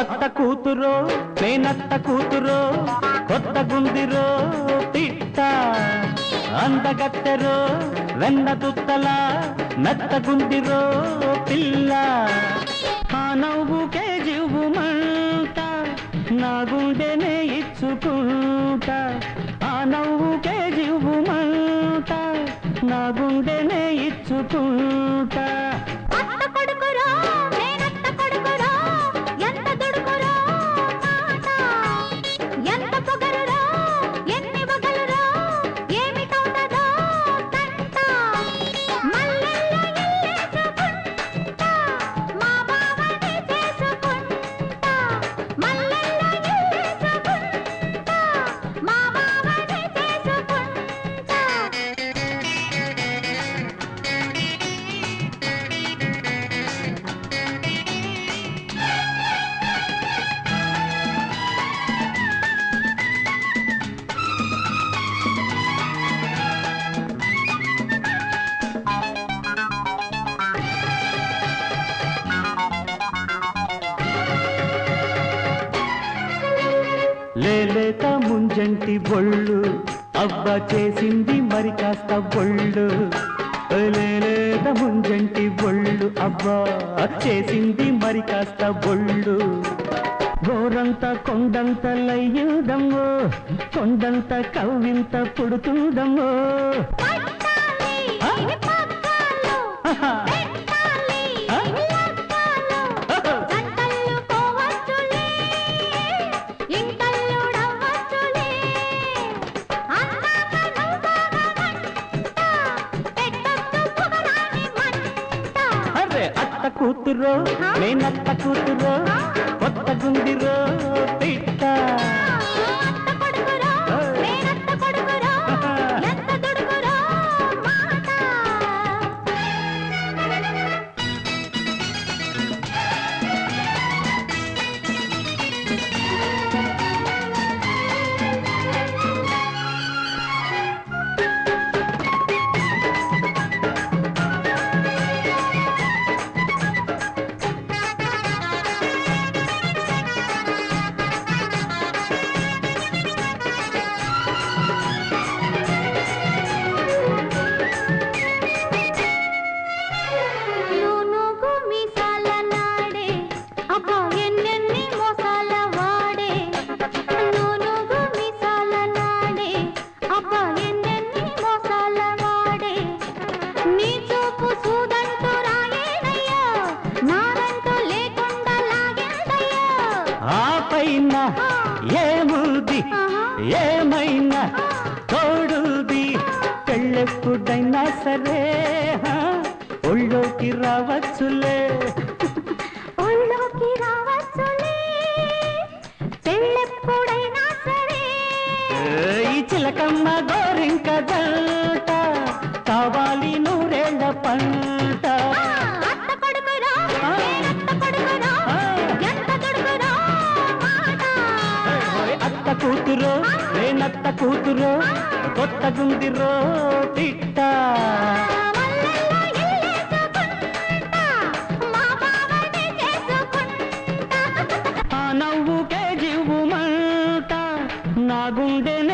అత్త కూతురు నేనత్త కూతురు కొత్త గుందిరు తిట్ట అందగత్తెరో వెన్న దుత్తల నత్త గుందిరు పిల్ల. నవ్వు కేజీవు మంట నా గుండెనే ఇచ్చుకుంట. ఆ నవ్వు కేజీవు మంట నా గుండెనే ఇచ్చుకుంట. లేత ముంజంటి బొళ్ళు అవ్వ చేసింది మరి కాస్త బొళ్ళు లేత ముంజంటి బొళ్ళు అవ్వ చేసింది మరి కాస్త బొళ్ళు గోరంత కొండంత లయ్యుదమ్మో కొండంత కవ్వింత పుడుతుందమ్మో. అత్త కూతురో నేనత్త కూతురో కొత్త గుండిరో పిట్ట ఏముంది ఏమైనా తోడుది? పెళ్ళెప్పుడైనా సరే ఒళ్ళోకి రావచ్చులే. ఒళ్ళోకి రావచ్చులే. పెళ్ళెప్పుడైనా సరే. ఈ చిలకమ్మ గోరింక జంట కావాలి నూరేళ్ళ పంట. కూతురో కొత్త గుందిరో తిట్ట. మల్లెల్లో ఇల్లేసుకుంటా మా బావని నవ్వుకే జీవుమంట నా గుండెనే